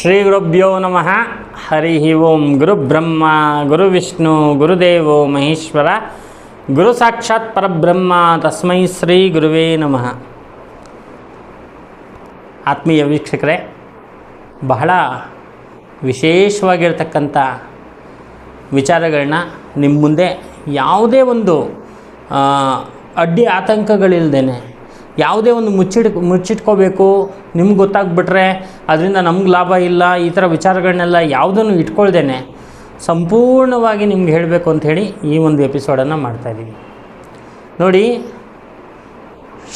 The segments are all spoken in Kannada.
ಶ್ರೀ ಗುರುಭ್ಯೋ ನಮಃ. ಹರಿ ಓಂ ಗುರು ಬ್ರಹ್ಮ, ಗುರು ವಿಷ್ಣು ಗುರುದೇವೋ ಮಹೇಶ್ವರ. ಗುರು ಸಾಕ್ಷಾತ್ ಪರಬ್ರಹ್ಮ, ತಸ್ಮೈ ಶ್ರೀ ಗುರುವೇ ನಮಃ. ಆತ್ಮೀಯ ವೀಕ್ಷಕರೇ, ಬಹಳ ವಿಶೇಷವಾಗಿರ್ತಕ್ಕಂಥ ವಿಚಾರಗಳನ್ನ ನಿಮ್ಮ ಮುಂದೆ ಯಾವುದೇ ಒಂದು ಅಡ್ಡಿ ಆತಂಕಗಳಿಲ್ದೇನೆ ಯಾವುದೇ ಒಂದು ಮುಚ್ಚಿಡ್ ಮುಚ್ಚಿಟ್ಕೋಬೇಕು, ನಿಮ್ಗೆ ಗೊತ್ತಾಗ್ಬಿಟ್ರೆ ಅದರಿಂದ ನಮ್ಗೆ ಲಾಭ ಇಲ್ಲ, ಈ ಥರ ವಿಚಾರಗಳನ್ನೆಲ್ಲ ಯಾವುದನ್ನು ಇಟ್ಕೊಳ್ದೇನೆ ಸಂಪೂರ್ಣವಾಗಿ ನಿಮ್ಗೆ ಹೇಳಬೇಕು ಅಂಥೇಳಿ ಈ ಒಂದು ಎಪಿಸೋಡನ್ನು ಮಾಡ್ತಾಯಿದ್ದೀವಿ ನೋಡಿ,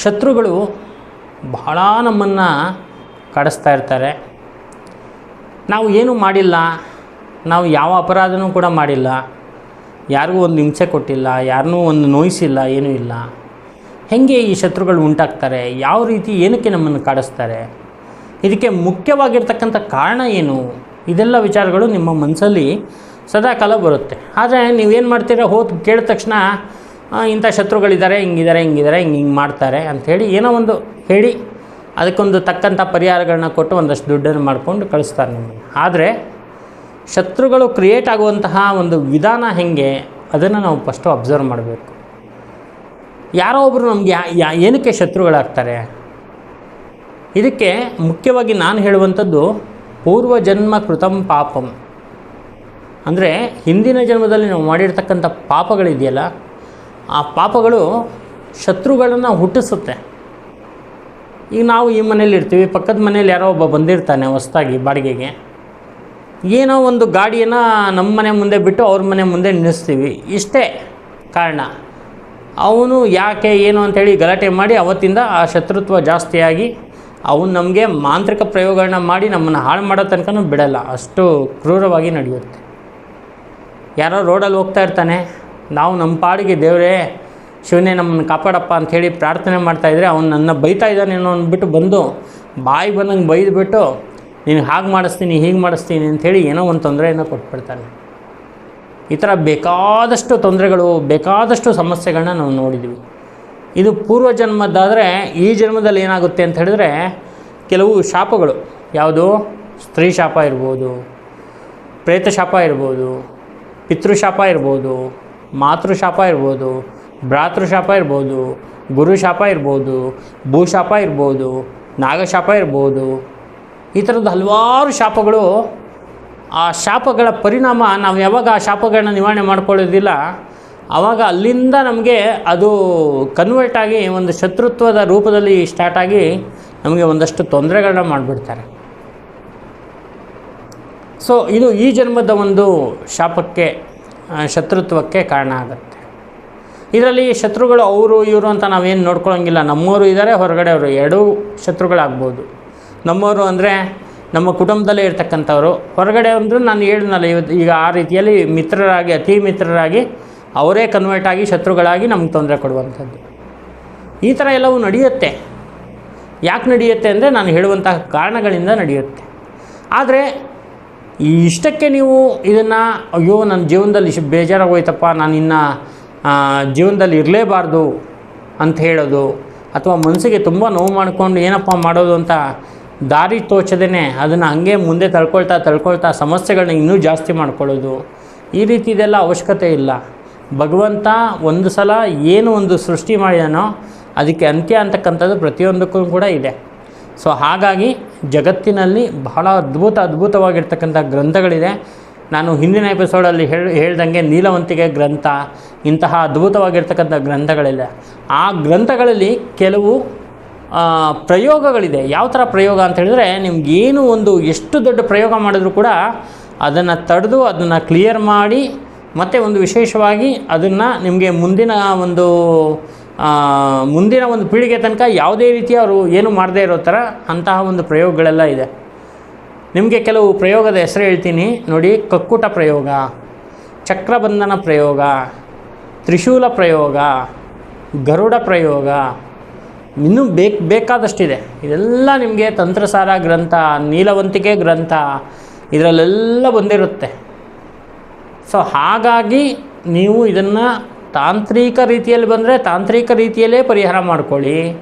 ಶತ್ರುಗಳು ಬಹಳ ನಮ್ಮನ್ನು ಕಾಡಿಸ್ತಾ ಇರ್ತಾರೆ. ನಾವು ಏನೂ ಮಾಡಿಲ್ಲ, ನಾವು ಯಾವ ಅಪರಾಧನೂ ಕೂಡ ಮಾಡಿಲ್ಲ. ಯಾರಿಗೂ ಒಂದು ಹಿಂಸೆ ಕೊಟ್ಟಿಲ್ಲ ಯಾರನ್ನೂ ಒಂದು ನೋಯಿಸಿಲ್ಲ, ಏನೂ ಇಲ್ಲ. ಹೇಗೆ ಈ ಶತ್ರುಗಳು ಉಂಟಾಗ್ತಾರೆ, ಯಾವ ರೀತಿ ಏನಕ್ಕೆ ನಮ್ಮನ್ನು ಕಾಡಿಸ್ತಾರೆ, ಇದಕ್ಕೆ ಮುಖ್ಯವಾಗಿರ್ತಕ್ಕಂಥ ಕಾರಣ ಏನು? ಇದೆಲ್ಲ ವಿಚಾರಗಳು ನಿಮ್ಮ ಮನಸ್ಸಲ್ಲಿ ಸದಾಕಾಲ ಬರುತ್ತೆ. ಆದರೆ ನೀವೇನು ಮಾಡ್ತೀರಾ? ಹೋದ ಕೇಳಿದ ತಕ್ಷಣ ಇಂಥ ಶತ್ರುಗಳಿದ್ದಾರೆ, ಹಿಂಗಿದ್ದಾರೆ ಹಿಂಗಿದ್ದಾರೆ, ಹಿಂಗೆ ಹಿಂಗೆ ಮಾಡ್ತಾರೆ ಅಂಥೇಳಿ ಏನೋ ಒಂದು ಹೇಳಿ, ಅದಕ್ಕೊಂದು ತಕ್ಕಂಥ ಪರಿಹಾರಗಳನ್ನ ಕೊಟ್ಟು ಒಂದಷ್ಟು ದುಡ್ಡನ್ನು ಮಾಡಿಕೊಂಡು ಕಳಿಸ್ತಾರೆ ನಿಮಗೆ ಆದರೆ ಶತ್ರುಗಳು ಕ್ರಿಯೇಟ್ ಆಗುವಂತಹ ಒಂದು ವಿಧಾನ ಹೇಗೆ? ಅದನ್ನು ನಾವು ಫಸ್ಟು ಅಬ್ಸರ್ವ್ ಮಾಡಬೇಕು. ಯಾರೋ ಒಬ್ಬರು ನಮಗೆ ಏನಕ್ಕೆ ಶತ್ರುಗಳಾಗ್ತಾರೆ? ಇದಕ್ಕೆ ಮುಖ್ಯವಾಗಿ ನಾನು ಹೇಳುವಂಥದ್ದು ಪೂರ್ವಜನ್ಮ ಕೃತಂ ಪಾಪಂ. ಅಂದರೆ ಹಿಂದಿನ ಜನ್ಮದಲ್ಲಿ ನಾವು ಮಾಡಿರ್ತಕ್ಕಂಥ ಪಾಪಗಳಿದೆಯಲ್ಲ, ಆ ಪಾಪಗಳು ಶತ್ರುಗಳನ್ನು ಹುಟ್ಟಿಸುತ್ತೆ. ಈಗ ನಾವು ಈ ಮನೇಲಿ ಇರ್ತೀವಿ, ಪಕ್ಕದ ಮನೇಲಿ ಯಾರೋ ಒಬ್ಬ ಬಂದಿರ್ತಾನೆ ಹೊಸ್ದಾಗಿ ಬಾಡಿಗೆಗೆ. ಏನೋ ಒಂದು ಗಾಡಿಯನ್ನು ನಮ್ಮ ಮನೆ ಮುಂದೆ ಬಿಟ್ಟು ಅವ್ರ ಮನೆ ಮುಂದೆ ನಿಲ್ಲಿಸ್ತೀವಿ. ಇಷ್ಟೇ ಕಾರಣ. ಅವನು ಯಾಕೆ ಏನು ಅಂಥೇಳಿ ಗಲಾಟೆ ಮಾಡಿ ಅವತ್ತಿಂದ ಆ ಶತ್ರುತ್ವ ಜಾಸ್ತಿಯಾಗಿ ಅವನು ನಮಗೆ ಮಾಂತ್ರಿಕ ಪ್ರಯೋಗಗಳನ್ನ ಮಾಡಿ ನಮ್ಮನ್ನು ಹಾಳು ಮಾಡೋ ತನಕನೂ ಬಿಡಲ್ಲ. ಅಷ್ಟು ಕ್ರೂರವಾಗಿ ನಡೆಯುತ್ತೆ. ಯಾರೋ ರೋಡಲ್ಲಿ ಹೋಗ್ತಾ ಇರ್ತಾನೆ. ನಾವು ನಮ್ಮ ಪಾಡಿಗೆ ದೇವರೇ, ಶಿವನೇ ನಮ್ಮನ್ನು ಕಾಪಾಡಪ್ಪ ಅಂಥೇಳಿ ಪ್ರಾರ್ಥನೆ ಮಾಡ್ತಾಯಿದ್ರೆ ಅವನು ನನ್ನ ಬೈತಾ ಇದ್ದಾನೇನೋ ಅಂದ್ಬಿಟ್ಟು ಬಂದು ಬಾಯಿ ಬಂದಂಗೆ ಬೈದ್ಬಿಟ್ಟು, ನೀನು ಹಾಗೆ ಮಾಡಿಸ್ತೀನಿ, ಹೀಗೆ ಮಾಡಿಸ್ತೀನಿ ಅಂಥೇಳಿ ಏನೋ ಒಂದು ತೊಂದರೆಯನ್ನು ಕೊಟ್ಬಿಡ್ತಾನೆ. ಈ ಥರ ಬೇಕಾದಷ್ಟು ತೊಂದರೆಗಳು, ಬೇಕಾದಷ್ಟು ಸಮಸ್ಯೆಗಳನ್ನ ನಾವು ನೋಡಿದ್ದೀವಿ ಇದು ಪೂರ್ವ ಜನ್ಮದ್ದಾದರೆ ಈ ಜನ್ಮದಲ್ಲಿ ಏನಾಗುತ್ತೆ ಅಂತ ಹೇಳಿದ್ರೆ ಕೆಲವು ಶಾಪಗಳು. ಯಾವುದು? ಸ್ತ್ರೀ ಶಾಪ ಇರ್ಬೋದು, ಪ್ರೇತ ಶಾಪ ಇರ್ಬೋದು ಪಿತೃಶಾಪ ಇರ್ಬೋದು ಮಾತೃಶಾಪ ಇರ್ಬೋದು ಭ್ರಾತೃಶಾಪ ಇರ್ಬೋದು, ಗುರು ಶಾಪ ಇರ್ಬೋದು ಭೂಶಾಪ ಇರ್ಬೋದು ನಾಗಶಾಪ ಇರ್ಬೋದು. ಈ ಥರದ ಹಲವಾರು ಶಾಪಗಳು ಆ ಶಾಪಗಳ ಪರಿಣಾಮ ನಾವು ಯಾವಾಗ ಆ ಶಾಪಗಳನ್ನ ನಿವಾರಣೆ ಮಾಡ್ಕೊಳ್ಳೋದಿಲ್ಲ ಆವಾಗ ಅಲ್ಲಿಂದ ನಮಗೆ ಅದು ಕನ್ವರ್ಟ್ ಆಗಿ ಒಂದು ಶತ್ರುತ್ವದ ರೂಪದಲ್ಲಿ ಸ್ಟಾರ್ಟ್ ಆಗಿ ನಮಗೆ ಒಂದಷ್ಟು ತೊಂದರೆಗಳನ್ನ ಮಾಡಿಬಿಡ್ತಾರೆ. ಸೊ ಇದು ಈ ಜನ್ಮದ ಒಂದು ಶಾಪಕ್ಕೆ ಶತ್ರುತ್ವಕ್ಕೆ ಕಾರಣ ಆಗುತ್ತೆ. ಇದರಲ್ಲಿ ಶತ್ರುಗಳು ಅವರು, ಇವರು ಅಂತ ನಾವೇನು ನೋಡ್ಕೊಳ್ಳೋಂಗಿಲ್ಲ ನಮ್ಮವರು ಇದ್ದಾರೆ ಹೊರಗಡೆ ಅವರು ಎರಡೂ ಶತ್ರುಗಳಾಗ್ಬೋದು. ನಮ್ಮವರು ಅಂದರೆ ನಮ್ಮ ಕುಟುಂಬದಲ್ಲೇ ಇರ್ತಕ್ಕಂಥವ್ರು. ಹೊರಗಡೆ ಅಂದರೆ ನಾನು ಹೇಳಿದ್ನಲ್ಲ ಇವತ್ತು ಈಗ ಆ ರೀತಿಯಲ್ಲಿ ಮಿತ್ರರಾಗಿ, ಅತಿ ಮಿತ್ರರಾಗಿ ಅವರೇ ಕನ್ವರ್ಟ್ ಆಗಿ ಶತ್ರುಗಳಾಗಿ ನಮ್ಗೆ ತೊಂದರೆ ಕೊಡುವಂಥದ್ದು. ಈ ಥರ ಎಲ್ಲವೂ ನಡೆಯುತ್ತೆ. ಯಾಕೆ ನಡೆಯುತ್ತೆ ಅಂದರೆ ನಾನು ಹೇಳುವಂತಹ ಕಾರಣಗಳಿಂದ ನಡೆಯುತ್ತೆ. ಆದರೆ ಈ ಇಷ್ಟಕ್ಕೆ ನೀವು ಇದನ್ನು, ಅಯ್ಯೋ, ನನ್ನ ಜೀವನದಲ್ಲಿ ಇಷ್ಟು ಬೇಜಾರಾಗೋಯ್ತಪ್ಪ, ನಾನು ಇನ್ನು ಜೀವನದಲ್ಲಿ ಇರಲೇಬಾರ್ದು ಅಂತ ಹೇಳೋದು, ಅಥವಾ ಮನಸ್ಸಿಗೆ ತುಂಬ ನೋವು ಮಾಡಿಕೊಂಡು ಏನಪ್ಪ ಮಾಡೋದು ಅಂತ ದಾರಿ ತೋಚದೇ ಅದನ್ನು ಹಾಗೆ ಮುಂದೆ ತಳ್ಕೊಳ್ತಾ ತಳ್ಕೊಳ್ತಾ ಸಮಸ್ಯೆಗಳನ್ನ ಇನ್ನೂ ಜಾಸ್ತಿ ಮಾಡ್ಕೊಳ್ಳೋದು. ಈ ರೀತಿ ಇದೆಲ್ಲ ಅವಶ್ಯಕತೆ ಇಲ್ಲ. ಭಗವಂತ ಒಂದು ಸಲ ಏನು ಒಂದು ಸೃಷ್ಟಿ ಮಾಡಿದಾನೋ ಅದಕ್ಕೆ ಅಂತ್ಯ ಅಂತಕ್ಕಂಥದ್ದು ಪ್ರತಿಯೊಂದಕ್ಕೂ ಕೂಡ ಇದೆ. ಸೊ ಹಾಗಾಗಿ ಜಗತ್ತಿನಲ್ಲಿ ಬಹಳ ಅದ್ಭುತ ಅದ್ಭುತವಾಗಿರ್ತಕ್ಕಂಥ ಗ್ರಂಥಗಳಿದೆ. ನಾನು ಹಿಂದಿನ ಎಪಿಸೋಡಲ್ಲಿ ಹೇಳಿ, ಹೇಳ್ದಂಗೆ ನೀಲವಂತಿಗೆ ಗ್ರಂಥ, ಇಂತಹ ಅದ್ಭುತವಾಗಿರ್ತಕ್ಕಂಥ ಗ್ರಂಥಗಳಿದೆ. ಆ ಗ್ರಂಥಗಳಲ್ಲಿ ಕೆಲವು ಪ್ರಯೋಗಗಳಿದೆ. ಯಾವ ಥರ ಪ್ರಯೋಗ ಅಂತ ಹೇಳಿದ್ರೆ ನಿಮ್ಗೇನು ಒಂದು ಎಷ್ಟು ದೊಡ್ಡ ಪ್ರಯೋಗ ಮಾಡಿದ್ರೂ ಕೂಡ ಅದನ್ನು ತಡೆದು ಅದನ್ನು ಕ್ಲಿಯರ್ ಮಾಡಿ, ಮತ್ತು ಒಂದು ವಿಶೇಷವಾಗಿ ಅದನ್ನು ನಿಮಗೆ ಮುಂದಿನ ಒಂದು ಮುಂದಿನ ಒಂದು ಪೀಳಿಗೆ ತನಕ ಯಾವುದೇ ರೀತಿ ಅವರು ಏನು ಮಾಡದೇ ಇರೋ ಥರ ಅಂತಹ ಒಂದು ಪ್ರಯೋಗಗಳೆಲ್ಲ ಇದೆ. ನಿಮಗೆ ಕೆಲವು ಪ್ರಯೋಗದ ಹೆಸರು ಹೇಳ್ತೀನಿ. ನೋಡಿ, ಕಕ್ಕುಟ ಪ್ರಯೋಗ, ಚಕ್ರಬಂಧನ ಪ್ರಯೋಗ, ತ್ರಿಶೂಲ ಪ್ರಯೋಗ, ಗರುಡ ಪ್ರಯೋಗ ಇನ್ನೂ ಬೇಕು, ಬೇಕಾದಷ್ಟಿದೆ. ಇದೆಲ್ಲ ನಿಮಗೆ ತಂತ್ರಸಾರ ಗ್ರಂಥ, ನೀಲವಂತಿಕೆ ಗ್ರಂಥ, ಇದರಲ್ಲೆಲ್ಲ ಬಂದಿರುತ್ತೆ. ಸೊ ಹಾಗಾಗಿ ನೀವು ಇದನ್ನು ತಾಂತ್ರಿಕ ರೀತಿಯಲ್ಲಿ ಬಂದರೆ ತಾಂತ್ರಿಕ ರೀತಿಯಲ್ಲೇ ಪರಿಹಾರ ಮಾಡಿಕೊಳ್ಳಿ.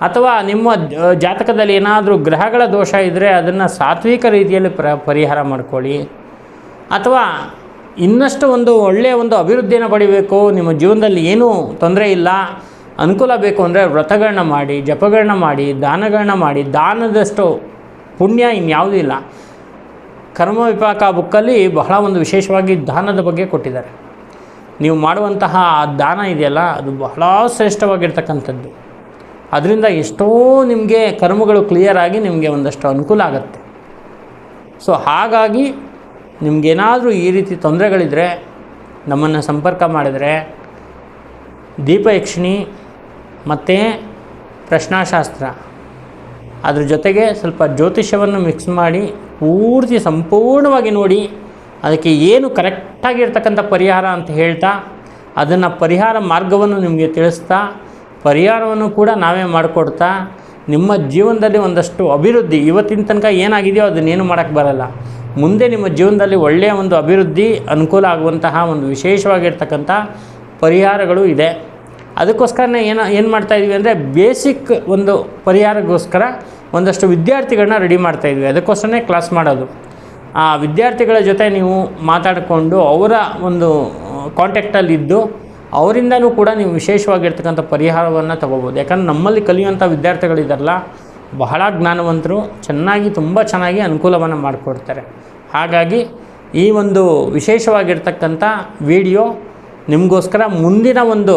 ಅಥವಾ ನಿಮ್ಮ ಜಾತಕದಲ್ಲಿ ಏನಾದರೂ ಗ್ರಹಗಳ ದೋಷ ಇದ್ದರೆ ಅದನ್ನು ಸಾತ್ವಿಕ ರೀತಿಯಲ್ಲಿ ಪ್ರ, ಪರಿಹಾರ ಮಾಡಿಕೊಳ್ಳಿ. ಅಥವಾ ಇನ್ನಷ್ಟು ಒಂದು ಒಳ್ಳೆಯ ಒಂದು ಅಭಿವೃದ್ಧಿಯನ್ನು ಪಡಿಬೇಕು. ನಿಮ್ಮ ಜೀವನದಲ್ಲಿ ಏನೂ ತೊಂದರೆ ಇಲ್ಲ. ಅನುಕೂಲ ಬೇಕು ಅಂದರೆ ವ್ರತಗಳನ್ನ ಮಾಡಿ ಜಪಗಳನ್ನ ಮಾಡಿ ದಾನಗಳನ್ನ ಮಾಡಿ, ದಾನದಷ್ಟು ಪುಣ್ಯ ಇನ್ಯಾವುದೂ ಇಲ್ಲ. ಕರ್ಮ ವಿಪಾಕ ಬುಕ್ಕಲ್ಲಿ ಬಹಳ ಒಂದು ವಿಶೇಷವಾಗಿ ದಾನದ ಬಗ್ಗೆ ಕೊಟ್ಟಿದ್ದಾರೆ. ನೀವು ಮಾಡುವಂತಹ ದಾನ ಇದೆಯಲ್ಲ, ಅದು ಬಹಳ ಶ್ರೇಷ್ಠವಾಗಿರ್ತಕ್ಕಂಥದ್ದು. ಅದರಿಂದ ಎಷ್ಟೋ ನಿಮಗೆ ಕರ್ಮಗಳು ಕ್ಲಿಯರ್ ಆಗಿ ನಿಮಗೆ ಒಂದಷ್ಟು ಅನುಕೂಲ ಆಗುತ್ತೆ. ಸೊ ಹಾಗಾಗಿ ನಿಮಗೇನಾದರೂ ಈ ರೀತಿ ತೊಂದರೆಗಳಿದ್ದರೆ ನಮ್ಮನ್ನು ಸಂಪರ್ಕ ಮಾಡಿದರೆ ದೀಪಯಕ್ಷಿಣಿ ಮತ್ತು ಪ್ರಶ್ನಾಶಾಸ್ತ್ರ. ಅದ್ರ ಜೊತೆಗೆ ಸ್ವಲ್ಪ ಜ್ಯೋತಿಷ್ಯವನ್ನು ಮಿಕ್ಸ್ ಮಾಡಿ ಪೂರ್ತಿ ಸಂಪೂರ್ಣವಾಗಿ ನೋಡಿ ಅದಕ್ಕೆ ಏನು ಕರೆಕ್ಟಾಗಿರ್ತಕ್ಕಂಥ ಪರಿಹಾರ ಅಂತ ಹೇಳ್ತಾ ಅದನ್ನು ಪರಿಹಾರ ಮಾರ್ಗವನ್ನು ನಿಮಗೆ ತಿಳಿಸ್ತಾ ಪರಿಹಾರವನ್ನು ಕೂಡ ನಾವೇ ಮಾಡಿಕೊಡ್ತಾ ನಿಮ್ಮ ಜೀವನದಲ್ಲಿ ಒಂದಷ್ಟು ಅಭಿವೃದ್ಧಿ ಇವತ್ತಿನ ತನಕ ಏನಾಗಿದೆಯೋ ಅದನ್ನೇನು ಮಾಡೋಕ್ಕೆ ಬರಲ್ಲ. ಮುಂದೆ ನಿಮ್ಮ ಜೀವನದಲ್ಲಿ ಒಳ್ಳೆಯ ಒಂದು ಅಭಿವೃದ್ಧಿ ಅನುಕೂಲ ಆಗುವಂತಹ ಒಂದು ವಿಶೇಷವಾಗಿರ್ತಕ್ಕಂಥ ಪರಿಹಾರಗಳು ಇದೆ. ಅದಕ್ಕೋಸ್ಕರನೇ ಏನು ಏನು ಮಾಡ್ತಾಯಿದ್ವಿ ಅಂದರೆ ಬೇಸಿಕ್ ಒಂದು ಪರಿಹಾರಕ್ಕೋಸ್ಕರ ಒಂದಷ್ಟು ವಿದ್ಯಾರ್ಥಿಗಳನ್ನ ರೆಡಿ ಮಾಡ್ತಾಯಿದ್ವಿ ಅದಕ್ಕೋಸ್ಕರನೇ ಕ್ಲಾಸ್ ಮಾಡೋದು. ಆ ವಿದ್ಯಾರ್ಥಿಗಳ ಜೊತೆ ನೀವು ಮಾತಾಡಿಕೊಂಡು ಅವರ ಒಂದು ಕಾಂಟ್ಯಾಕ್ಟಲ್ಲಿ ಇದ್ದು ಅವರಿಂದನೂ ಕೂಡ ನೀವು ವಿಶೇಷವಾಗಿರ್ತಕ್ಕಂಥ ಪರಿಹಾರವನ್ನು ತಗೋಬೋದು. ಯಾಕಂದ್ರೆ ನಮ್ಮಲ್ಲಿ ಕಲಿಯುವಂಥ ವಿದ್ಯಾರ್ಥಿಗಳಿದಾರಲ್ಲ, ಬಹಳ ಜ್ಞಾನವಂತರು, ಚೆನ್ನಾಗಿ ತುಂಬ ಚೆನ್ನಾಗಿ ಅನುಕೂಲವನ್ನು ಮಾಡಿಕೊಡ್ತಾರೆ. ಹಾಗಾಗಿ ಈ ಒಂದು ವಿಶೇಷವಾಗಿರ್ತಕ್ಕಂಥ ವಿಡಿಯೋ ನಿಮಗೋಸ್ಕರ ಮುಂದಿನ ಒಂದು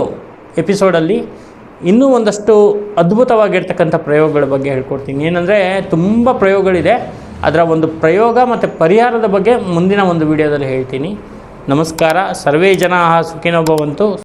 ಎಪಿಸೋಡಲ್ಲಿ ಇನ್ನೂ ಒಂದಷ್ಟು ಅದ್ಭುತವಾಗಿರ್ತಕ್ಕಂಥ ಪ್ರಯೋಗಗಳ ಬಗ್ಗೆ ಹೇಳ್ಕೊಡ್ತೀನಿ. ಏನಂದರೆ ತುಂಬ ಪ್ರಯೋಗಗಳಿದೆ. ಅದರ ಒಂದು ಪ್ರಯೋಗ ಮತ್ತು ಪರಿಹಾರದ ಬಗ್ಗೆ ಮುಂದಿನ ಒಂದು ವಿಡಿಯೋದಲ್ಲಿ ಹೇಳ್ತೀನಿ. ನಮಸ್ಕಾರ. ಸರ್ವೇ ಜನ ಸುಖಿನೋ ಭವಂತು.